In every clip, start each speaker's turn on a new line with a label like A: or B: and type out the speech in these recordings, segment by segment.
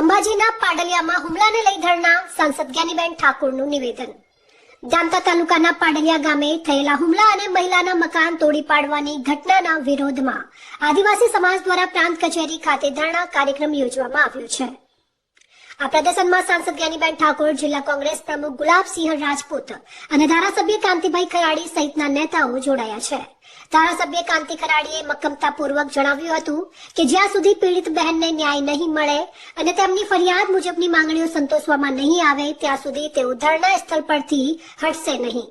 A: અંબાજીના પાડલિયામાં હુમલાને લઈ ધરણા સાંસદ જ્ઞાનીબેન ઠાકોરનું નિવેદન. જામતા તાલુકાના પાડલિયા ગામે થયેલા હુમલા અને મહિલાના મકાન તોડી પાડવાની ઘટનાના વિરોધમાં આદિવાસી સમાજ દ્વારા પ્રાંત કચેરી ખાતે ધરણા કાર્યક્રમ યોજવામાં આવ્યો છે. આ પ્રદર્શનમાં સાંસદ જ્ઞાનીબેન ઠાકોર, જિલ્લા કોંગ્રેસ પ્રમુખ ગુલાબસિંહ રાજપૂત અને ધારાસભ્ય કાંતિભાઈ ખરાડી સહિતના નેતાઓ જોડાયા છે. ધારાસભ્ય કાંતિ ખરાડીએ મક્કમતાપૂર્વક જણાવ્યું હતું કે જ્યાં સુધી પીડિત બહેનને ન્યાય નહીં મળે અને તેમની ફરિયાદ મુજબની માંગણીઓ સંતોષવામાં નહીં આવે, ત્યાં સુધી તેઓ ધરણા સ્થળ પરથી હટશે નહીં.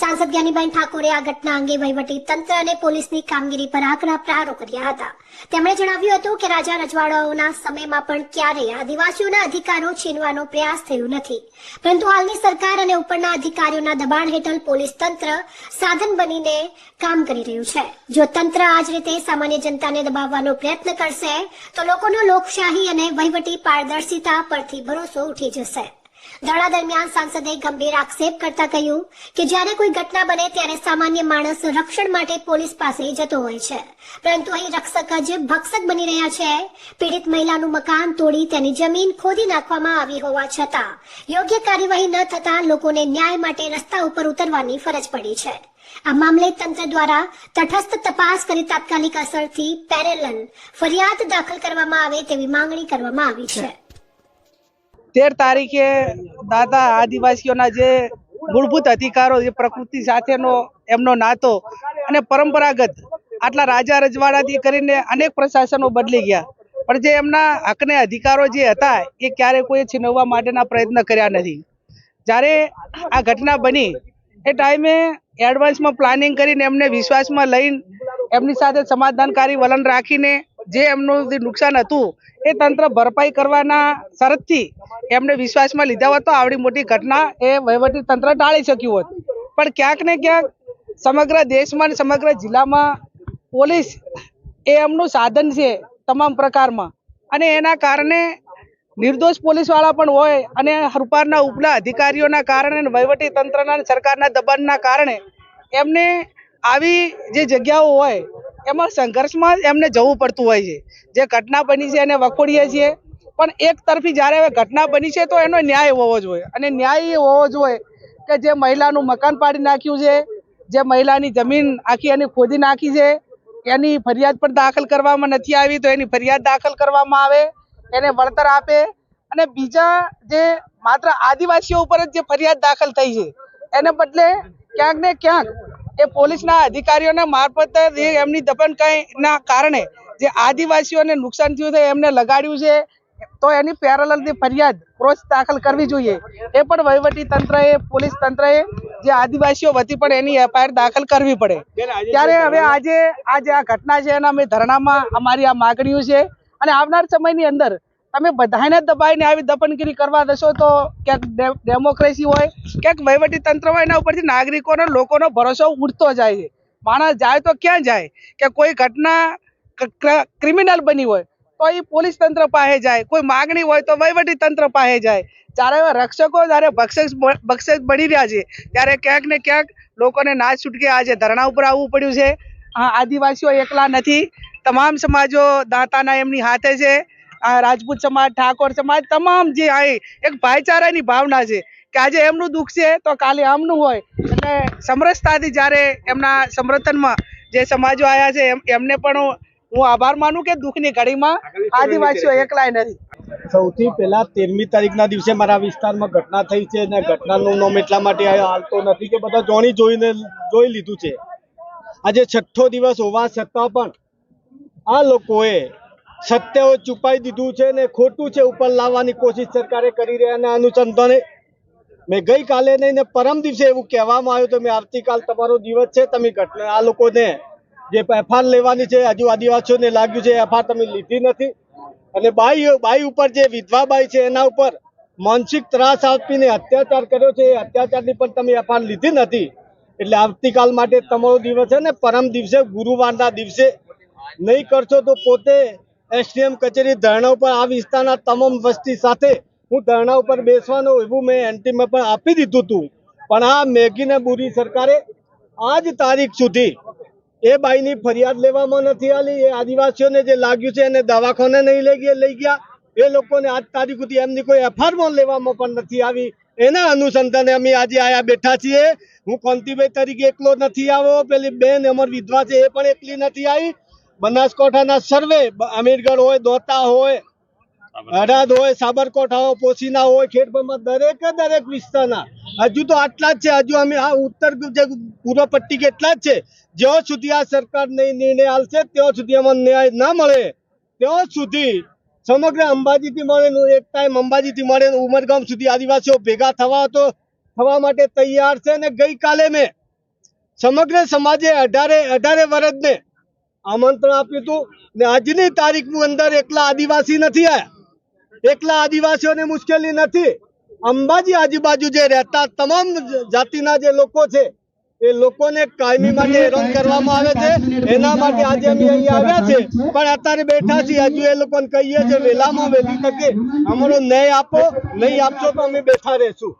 A: સાંસદ જ્ઞાનીબેન ઠાકોરે આ ઘટના અંગે વહીવટી તંત્ર અને પોલીસની કામગીરી પર આકરા પ્રહારો કર્યા હતા. તેમણે જણાવ્યું હતું કે રાજા રજવાડાઓના સમયમાં પણ ક્યારેય આદિવાસીઓના અધિકારો છીનવાનો પ્રયાસ થયો નથી. પરંતુ હાલની સરકાર અને ઉપરના અધિકારીઓના દબાણ હેઠળ પોલીસ તંત્ર સાધન બનીને કામ કરી રહ્યું છે. જો તંત્ર આ જ રીતે સામાન્ય જનતાને દબાવવાનો પ્રયત્ન કરશે, તો લોકોનો લોકશાહી અને વહીવટી પારદર્શિતા પરથી ભરોસો ઉઠી જશે. ધરણા દરમિયાન સાંસદે ગંભીર આક્ષેપ કરતા કહ્યું કે જ્યારે કોઈ ઘટના બને ત્યારે સામાન્ય માણસ રક્ષણ માટે પોલીસ પાસે જતો હોય છે. પરંતુ અહીં રક્ષક જ ભક્ષક બની રહ્યા છે. પીડિત મહિલાનું મકાન તોડી તેની જમીન ખોદી નાખવામાં આવી હોવા છતાં યોગ્ય કાર્યવાહી ન થતા લોકોને ન્યાય માટે રસ્તા ઉપર ઉતરવાની ફરજ પડી છે. આ મામલે તંત્ર દ્વારા તટસ્થ તપાસ કરી તાત્કાલિક અસરથી પેરેલલ ફરિયાદ દાખલ કરવામાં આવે તેવી માંગણી કરવામાં આવી છે.
B: તેર તારીખે દાદા આદિવાસીઓના જે મૂળભૂત અધિકારો, જે પ્રકૃતિ સાથેનો એમનો નાતો અને પરંપરાગત આટલા રાજા રજવાડાથી કરીને અનેક પ્રશાસનો બદલી ગયા. પણ જે એમના હકને અધિકારો જે હતા, એ ક્યારે કોઈ છીનવવા માટેના પ્રયત્ન કર્યા નથી. જ્યારે આ ઘટના બની, એ ટાઈમે એડવાન્સમાં પ્લાનિંગ કરીને એમને વિશ્વાસમાં લઈને એમની સાથે સમાધાનકારી વલણ રાખીને જે એમનું જે નુકસાન હતું, એ તંત્ર ભરપાઈ કરવાના શરતથી એમને વિશ્વાસમાં લીધા હોત તો આવડી મોટી ઘટના એ વહીવટી તંત્ર ટાળી શક્યું હોત. પણ ક્યાંક ને ક્યાંક સમગ્ર દેશમાં અને સમગ્ર જિલ્લામાં પોલીસ એ એમનું સાધન છે તમામ પ્રકારમાં. અને એના કારણે નિર્દોષ પોલીસવાળા પણ હોય અને હરપારના ઉપલા અધિકારીઓના કારણે વહીવટી તંત્રના સરકારના દબાણના કારણે એમને આવી જે જગ્યાઓ હોય એમાં સંઘર્ષમાં એમને જવું પડતું હોય છે. જે ઘટના બની છે એને વખોડીએ છીએ. પણ એક તરફી જ્યારે હવે ઘટના બની છે તો એનો ન્યાય હોવો જોઈએ. અને ન્યાય એ હોવો જોઈએ કે જે મહિલાનું મકાન પાડી નાખ્યું છે, જે મહિલાની જમીન આખી એની ખોદી નાખી છે, એની ફરિયાદ પણ દાખલ કરવામાં નથી આવી તો એની ફરિયાદ દાખલ કરવામાં આવે, એને વળતર આપે. અને બીજા જે માત્ર આદિવાસીઓ ઉપર જ જે ફરિયાદ દાખલ થઈ છે, એને બદલે ક્યાંક ને ક્યાંક એ પોલીસના અધિકારીઓના મારફત એમની દબનકાઈના કારણે જે આદિવાસીઓને નુકસાન થયું છે એમને લગાડ્યું છે તો એની પેરેલલથી ફરિયાદ ક્રોસ દાખલ કરવી જોઈએ. એ પણ વહીવટી તંત્રએ પોલીસ તંત્રએ જે આદિવાસીઓ વતી પણ એની એફઆઈઆર દાખલ કરવી પડે. ત્યારે હવે આજે આ જે આ ઘટના છે એના અમે ધરણામાં અમારી આ માગણીઓ છે. અને આવનાર સમયની અંદર તમે બધાને દબાઈને આવી દફનગીરી કરવા દેશો તો ક્યાંક ડેમોક્રેસી હોય, ક્યાંક વહીવટી તંત્ર હોય, એના ઉપરથી નાગરિકોનો લોકોનો ભરોસો ઉઠતો જાય છે. માણસ જાય તો ક્યાં જાય? કે કોઈ ઘટના ક્રિમિનલ બની હોય, તો એ પોલીસ તંત્ર પાસે જાય. કોઈ માગણી હોય તો વહીવટી તંત્ર પાસે જાય. જ્યારે રક્ષકો જ્યારે બક્ષેસ બ- બની રહ્યા છે, ત્યારે ક્યાંક ને ક્યાંક લોકોને ના છૂટકે આજે ધરણા ઉપર આવવું પડ્યું છે. આદિવાસીઓ એકલા નથી. તમામ સમાજો દાંતાના એમની હાથે છે. આ રાજપૂત સમાજ, ઠાકોર સમાજ, તમામ જે અહીં એક ભાઈચારાની ભાવના છે કે આજે એમનું દુઃખ છે, તો કાલે આમનું હોય. એટલે સમરસતાથી જ્યારે એમના સમર્થનમાં જે સમાજો આવ્યા છે એમને પણ હું- આભાર માનું કે દુઃખની ઘડીમાં આદિવાસીઓ એકલાય નથી.
C: સૌથી પહેલા તેરમી તારીખના દિવસે મારા વિસ્તારમાં ઘટના થઈ છે અને ઘટનાનું નોમ એટલા માટે હાલતો નથી કે બધા જોણી જોઈને જોઈ લીધું છે. આજે છઠ્ઠો દિવસ હોવા છતાં પણ આ લોકોએ સત્ય છુપાઈ દીધું છે ને ખોટું છે ઉપર લાવવાની કોશિશ સરકારે કરી રહ્યા અને અનુસંધાને મેં ગઈકાલે નહીં, ને પરમ દિવસે એવું કહેવામાં આવ્યું તો મેં આવતીકાલ તમારો દિવસ છે, તમે ઘટના આ લોકોને જે એફઆર લેવાની છે, હજુ આદિવાસીઓને લાગ્યું છે એફઆર તમે લીધી નથી. અને બાઈ બાઈ ઉપર જે વિધવા બાઈ છે, એના ઉપર માનસિક ત્રાસ આપીને અત્યાચાર કર્યો છે, એ અત્યાચારની પણ તમે એફઆર લીધી નથી. એટલે આવતીકાલ માટે તમારો દિવસ છે ને પરમ દિવસે, ગુરુવારના દિવસે નહીં કરશો તો પોતે એસડીએમ કચેરી ધરણા ઉપર આ વિસ્તારના તમામ વસ્તી સાથે હું ધરણા ઉપર બેસવાનો એવું મેં એન્ટીમાં પણ આપી દીધું હતું. પણ આ મેગીને બુરી સરકારે આજ તારીખ સુધી એ બાઈની ફરિયાદ લેવામાં નથી આવી એ આદિવાસીઓને જે લાગ્યું છે એને દવાખાને નહીં લઈ ગયા લઈ ગયા. એ લોકોને આજ તારીખ સુધી એમની કોઈ એફઆઈઆર લેવામાં પણ નથી આવી. એના અનુસંધાને અમે આજે આયા બેઠા છીએ. હું કોંતીભાઈ તરીકે એકલો નથી આવ્યો. પેલી બેન અમર વિધવા છે એ પણ એકલી નથી આવી. બનાસકાંઠાના સર્વે અમીરગઢ હોય દોતા હોય હરાદ હોય સાબરકોઠા હોય પોસીના હોય ખેડબ્રહ્મા દરેક દરેક વિસ્તારના. હજુ તો આટલા જ છે. હજુ અમે આ ઉત્તર પૂર્વ પટ્ટી કેટલા જ છે. જ્યાં સુધી આ સરકાર નહીં નિર્ણય આલશે ત્યાં સુધી અમને ન્યાય ના મળે ત્યાં સુધી સમગ્ર અંબાજીથી મળે એક ટાઈમ અંબાજીથી મળે ઉમરગામ સુધી આદિવાસીઓ ભેગા થવા તો થવા માટે તૈયાર છે અને ગઈકાલે મેં સમગ્ર સમાજે અઢારે અઢારે વર્ગને આમંત્રણ આપ્યું હતું ને આજની તારીખની અંદર એકલા આદિવાસી નથી આયા. એકલા આદિવાસીઓને મુશ્કેલી નથી. અંબાજી આજુબાજુ જે રહેતા તમામ જાતિના જે લોકો છે, એ લોકોને કાયમી માટે હેરાન કરવામાં આવે છે. એના માટે આજે અમે અહીંયા આવ્યા છે. પણ અત્યારે બેઠા છીએ. હજુ એ લોકોને કહીએ છીએ, વહેલામાં વહેલી તકે અમારો ન્યાય આપો, નહીં આપશો તો અમે બેઠા રહેશું.